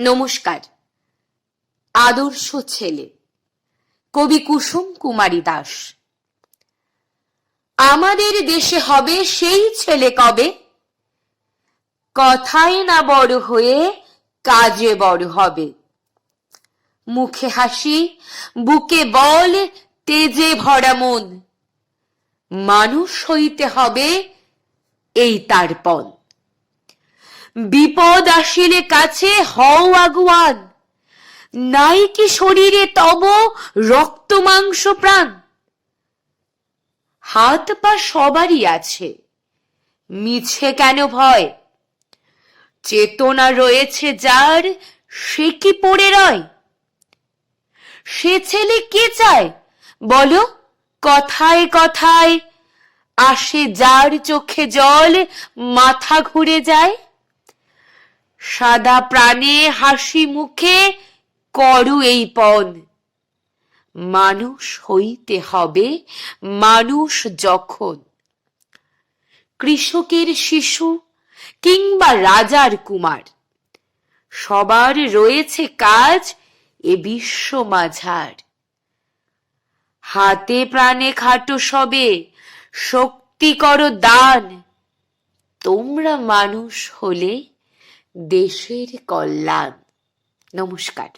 নমস্কার। আদর্শ ছেলে, কবি কুসুম কুমারী দাস। আমাদের দেশে হবে সেই ছেলে কবে? কথায় না বড় হয়ে কাজে বড় হবে। মুখে হাসি, বুকে বল, তেজে ভরা মন। মানুষ হইতে হবে এই তার পণ বিপদ আসিলে কাছে হও আগুয়ান। নাই কি শরীরে তব রক্ত মাংস প্রাণ। হাত পা সবারই আছে, মিছে কেন ভয়? চেতনা রয়েছে যার, সে কি পড়ে রয়? সে ছেলে কে চায়? বলো, কথায় কথায়, আসে যার চোখে জল, মাথা ঘুরে যায়? সাদা প্রাণে হাসি মুখে করু এই পণ। মানুষ হইতে হবে মানুষ যখন। কৃষকের শিশু কিংবা রাজার কুমার, সবার রয়েছে কাজ এ বিশ্ব মাঝার। হাতে প্রাণে খাটো সবে, শক্তি করো দান। তোমরা মানুষ হলে দেশের কল্যাণ। নমস্কার।